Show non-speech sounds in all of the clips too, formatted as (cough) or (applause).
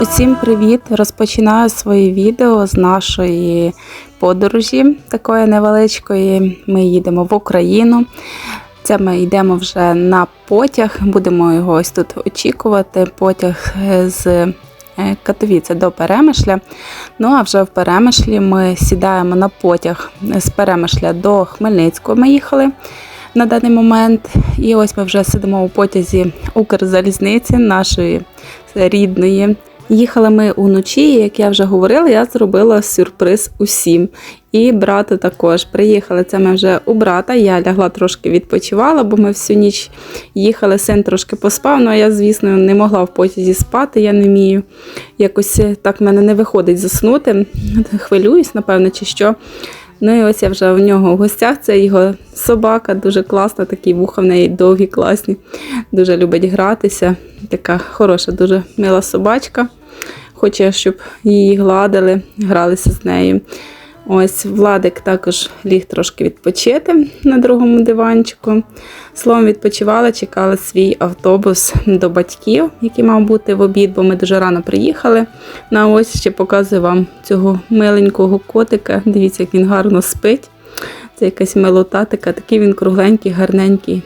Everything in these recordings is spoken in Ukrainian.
Усім привіт! Розпочинаю своє відео з нашої подорожі, такої невеличкої. Ми їдемо в Україну. Це ми йдемо вже на потяг, будемо його ось тут очікувати. Потяг з е, Катовіця до Перемишля. Ну а вже в Перемишлі ми сідаємо на потяг з Перемишля до Хмельницького. Ми їхали на даний момент. І ось ми вже сидимо у потязі Укрзалізниці нашої рідної. Їхали ми уночі, і, як я вже говорила, я зробила сюрприз усім. І брату також. Приїхали це ми вже у брата. Я лягла трошки відпочивала, бо ми всю ніч їхали, син трошки поспав. Ну а я, звісно, не могла в потязі спати, я не вмію. Якось так в мене не виходить заснути. Хвилююсь, напевно, чи що. Ну і ось я вже в нього в гостях. Це його собака, дуже класна, такі вуха в неї довгі, класні. Дуже любить гратися. Така хороша, дуже мила собачка. Хоче, щоб її гладили, гралися з нею. Ось Владик також ліг трошки відпочити на другому диванчику. Словом, відпочивали, чекали свій автобус до батьків, який мав бути в обід, бо ми дуже рано приїхали. На ось ще показую вам цього миленького котика. Дивіться, як він гарно спить. Це якась милота така, такий він кругленький, гарненький.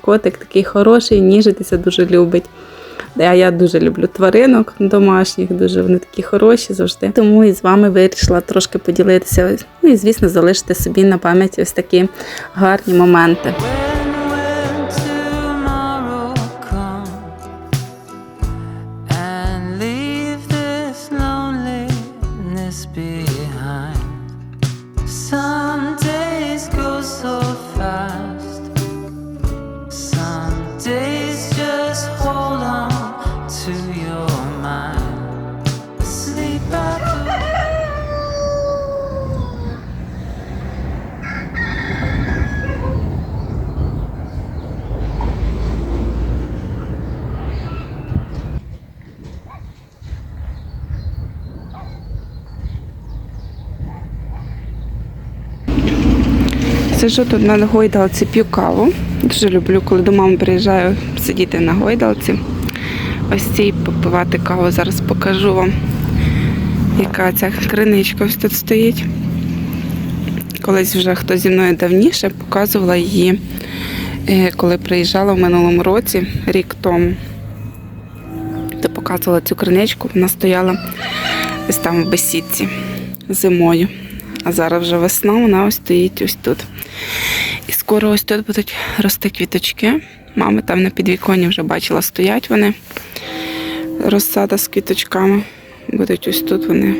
Котик такий хороший, ніжитися дуже любить. А я дуже люблю тваринок домашніх, дуже вони такі хороші завжди. Тому і з вами вирішила трошки поділитися. Ну і, звісно, залишити собі на пам'ять ось такі гарні моменти. Сижу тут на гойдалці, п'ю каву. Дуже люблю, коли до мами приїжджаю сидіти на гойдалці. Ось цій попивати каву. Зараз покажу вам, яка ця криничка ось тут стоїть. Колись вже хто зі мною давніше показувала її, е, коли приїжджала в минулому році, рік тому. То показувала цю криничку, вона стояла ось там в бесідці зимою. А зараз вже весна, вона ось стоїть ось тут. І скоро ось тут будуть рости квіточки. Мами там на підвіконні вже бачила, стоять вони. Розсада з квіточками. Будуть ось тут вони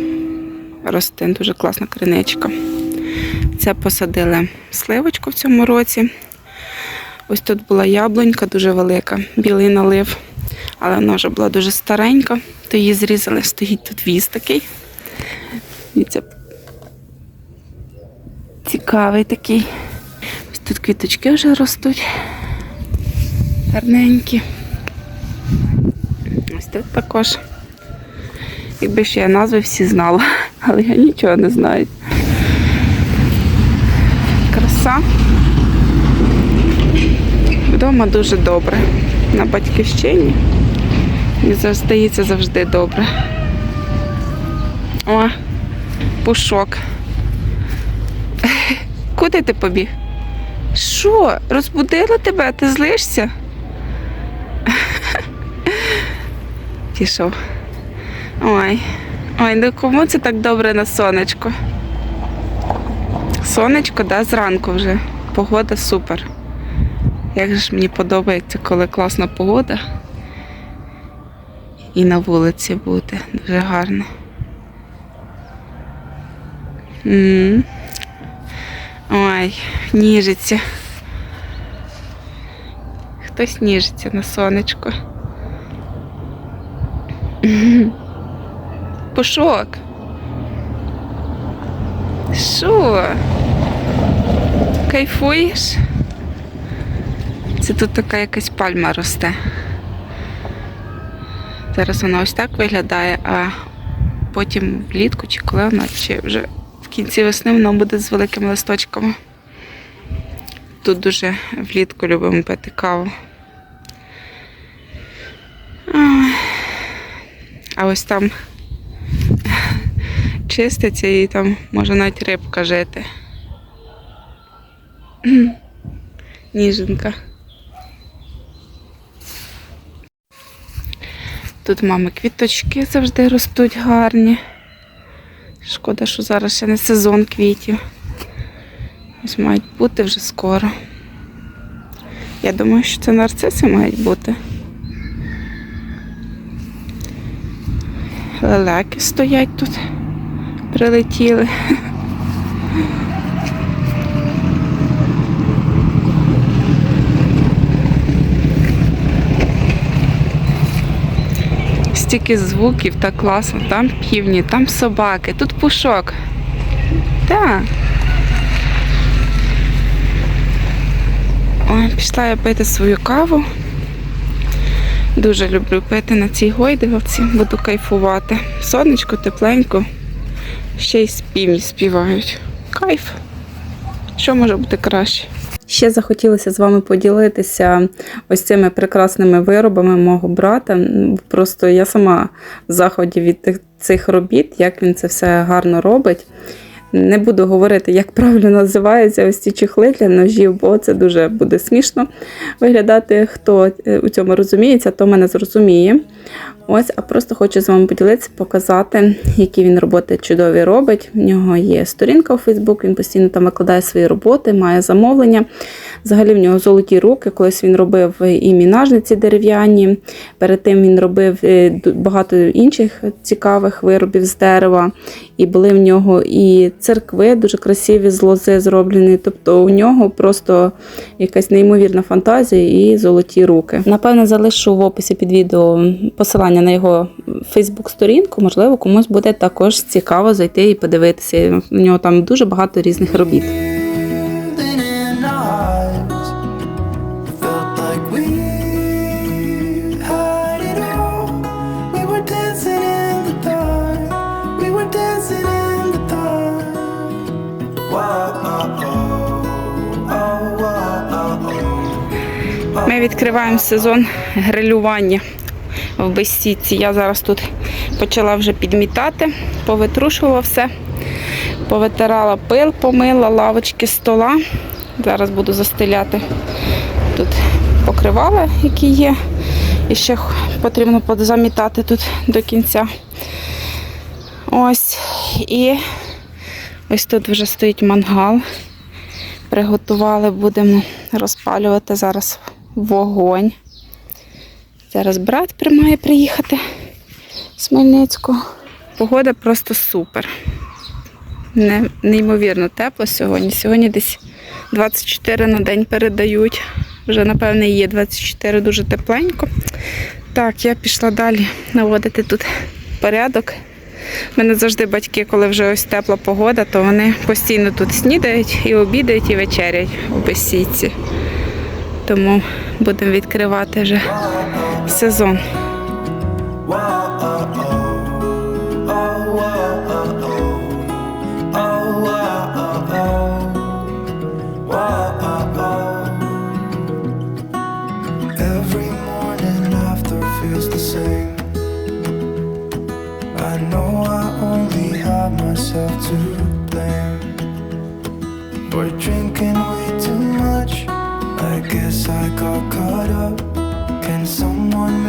рости. Дуже класна криничка. Це посадили сливочку в цьому році. Ось тут була яблунька дуже велика, білий налив, але вона вже була дуже старенька, то її зрізали, стоїть тут віз такий. І це цікавий такий. Ось тут квіточки вже ростуть. Гарненькі. Ось тут також. Якби ще я назви всі знала, (laughs) але я нічого не знаю. Краса. Вдома дуже добре. На батьківщині. Завжди здається завжди добре. О, пушок. Куди ти побіг? Що? Розбудила тебе? Ти злишся? (laughs) Пішов. Ой. Ой, ну кому це так добре на сонечко? Сонечко, да, зранку вже. Погода супер. Як же ж мені подобається, коли класна погода. І на вулиці бути. Дуже гарно. м Ой, ніжиться. Хтось ніжиться на сонечко. (laughs) Пушок. Що? Кайфуєш? Це тут така якась пальма росте. Зараз вона ось так виглядає, а потім влітку чи коли вона, чи вже в кінці весни воно буде з великими листочками. Тут дуже влітку любимо пити каву. А ось там чиститься і там може навіть рибка жити. Ніженка. Тут мами квіточки завжди ростуть гарні. Шкода, що зараз ще не сезон квітів. Ось мають бути вже скоро. Я думаю, що це нарциси мають бути. Лелеки стоять тут, прилетіли. Стільки звуків, так класно. Там півні, там собаки, тут пушок. Так. Ой, пішла я пити свою каву. Дуже люблю пити на цій гойдалці, буду кайфувати. Сонечко, тепленько, ще й співні співають. Кайф. Що може бути краще? Ще захотілося з вами поділитися ось цими прекрасними виробами мого брата. Просто я сама в заході від цих робіт, як він це все гарно робить. Не буду говорити, як правильно називаються ось ці чехли для ножів, бо це дуже буде смішно виглядати. Хто е, у цьому розуміється, то мене зрозуміє. Ось, а просто хочу з вами поділитися, показати, які він роботи чудові робить. В нього є сторінка у Фейсбук, він постійно там викладає свої роботи, має замовлення. Взагалі в нього золоті руки. Колись він робив і мінажниці дерев'яні. Перед тим він робив е, багато інших цікавих виробів з дерева. І були в нього і церкви дуже красиві з лози зроблені. Тобто у нього просто якась неймовірна фантазія і золоті руки. Напевно, залишу в описі під відео посилання на його Фейсбук-сторінку. Можливо, комусь буде також цікаво зайти і подивитися. У нього там дуже багато різних робіт. Ми відкриваємо сезон грилювання в безсітці. Я зараз тут почала вже підмітати, повитрушувала все, повитирала пил, помила лавочки стола. Зараз буду застеляти тут покривала, які є. І ще потрібно замітати тут до кінця. Ось. І ось тут вже стоїть мангал. Приготували, будемо розпалювати зараз вогонь. Зараз брат має приїхати з Хмельницького. Погода просто супер. Не, неймовірно тепло сьогодні. Сьогодні десь 24 на день передають. Вже, напевне, є 24 дуже тепленько. Так, я пішла далі наводити тут порядок. У мене завжди батьки, коли вже ось тепла погода, то вони постійно тут снідають і обідають, і вечерять у безсідці. Тому будемо відкривати вже сезон.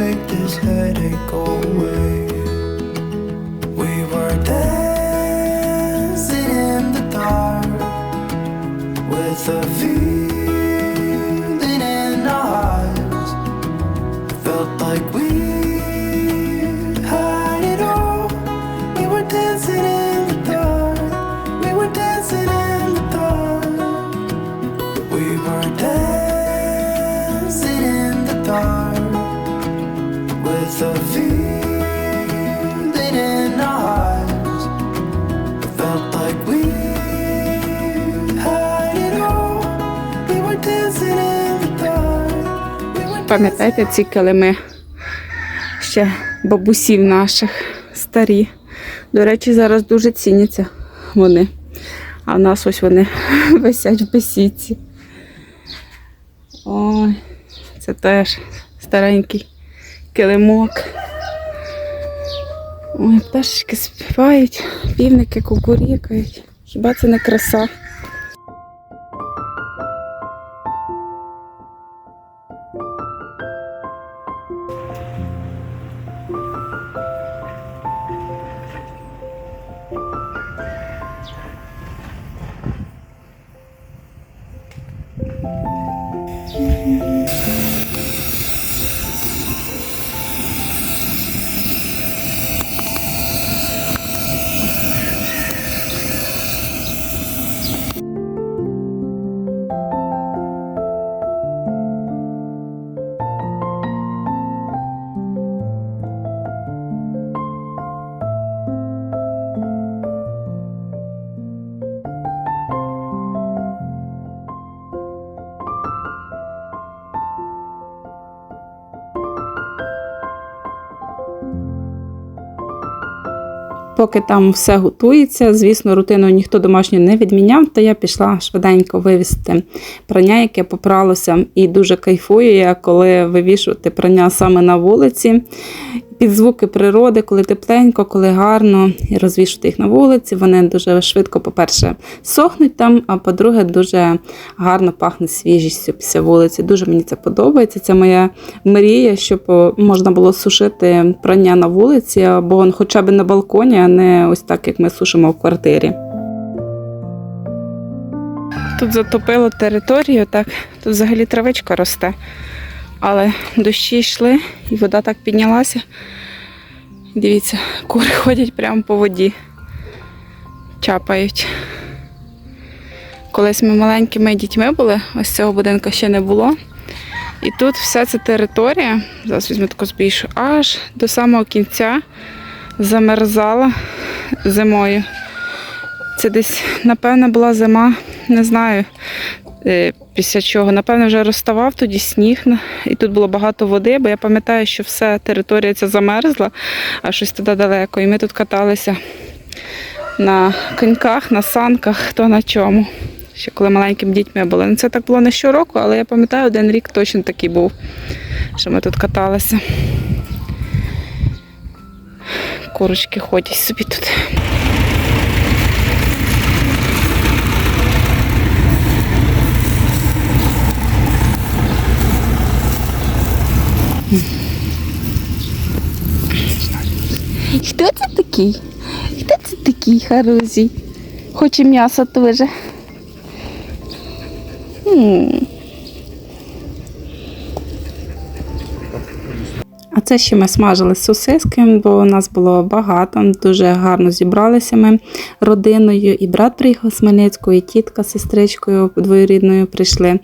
Make this headache go away? We were dancing in the dark with a feeling Пам'ятаєте ці килими ще бабусів наших старі. До речі, зараз дуже ціняться вони. А в нас ось вони (laughs) висять в бесідці. Ой, це теж старенький килимок. Ой, пташечки співають, півники кукурікають. Хіба це не краса? Поки там все готується, звісно, рутину ніхто домашню не відміняв, то я пішла швиденько вивісти прання, яке попралося, і дуже кайфую я, коли вивішувати прання саме на вулиці. Під звуки природи, коли тепленько, коли гарно, і розвішувати їх на вулиці. Вони дуже швидко, по-перше, сохнуть там, а по-друге, дуже гарно пахне свіжістю після вулиці. Дуже мені це подобається. Це моя мрія, щоб можна було сушити прання на вулиці або хоча б на балконі, а не ось так, як ми сушимо в квартирі. Тут затопило територію, так тут взагалі травичка росте. Але дощі йшли і вода так піднялася. Дивіться, кури (laughs) ходять прямо по воді, чапають. Колись ми маленькими дітьми були, ось цього будинку ще не було. І тут вся ця територія, зараз візьму таку збільшу, аж до самого кінця замерзала зимою. Це десь, напевно, була зима, не знаю, е, після чого. Напевно, вже розставав тоді сніг, і тут було багато води, бо я пам'ятаю, що вся територія ця замерзла, а щось туди далеко. І ми тут каталися на коньках, на санках, хто на чому. Ще коли маленькими дітьми були. Ну, це так було не щороку, але я пам'ятаю, один рік точно такий був, що ми тут каталися. Курочки ходять собі тут. Хто це такий? Хто це такий Харузій? Хоче м'ясо теж. М. це ще ми смажили сосиски, бо у нас було багато, дуже гарно зібралися ми родиною. І брат приїхав з Хмельницького, і тітка з сестричкою двоюрідною прийшли.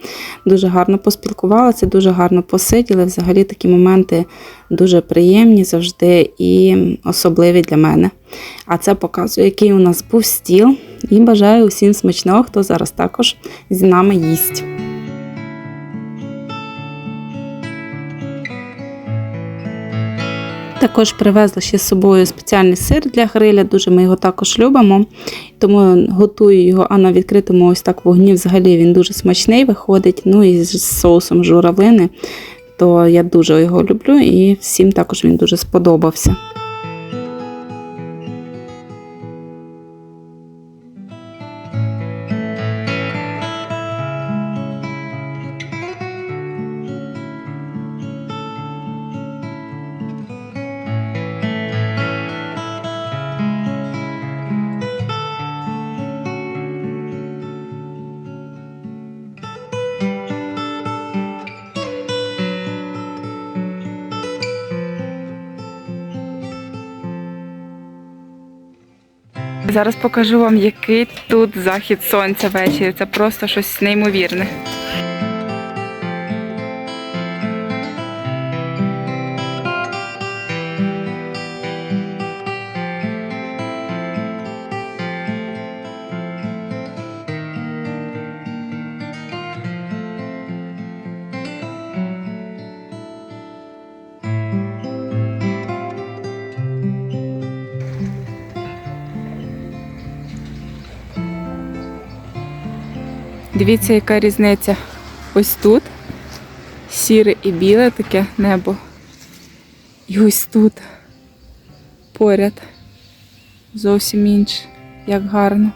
Дуже гарно поспілкувалися, дуже гарно посиділи. Взагалі такі моменти дуже приємні завжди і особливі для мене. А це показує, який у нас був стіл. І бажаю усім смачного, хто зараз також з нами їсть. Також привезла ще з собою спеціальний сир для гриля, дуже ми його також любимо. Тому готую його а на відкритому ось так вогні. Взагалі він дуже смачний виходить. Ну і з соусом журавлини. То я дуже його люблю і всім також він дуже сподобався. Зараз покажу вам, який тут захід сонця ввечері. Це просто щось неймовірне. Дивіться, яка різниця. Ось тут сіре і біле таке небо. І ось тут. поряд. Зовсім інше, як гарно.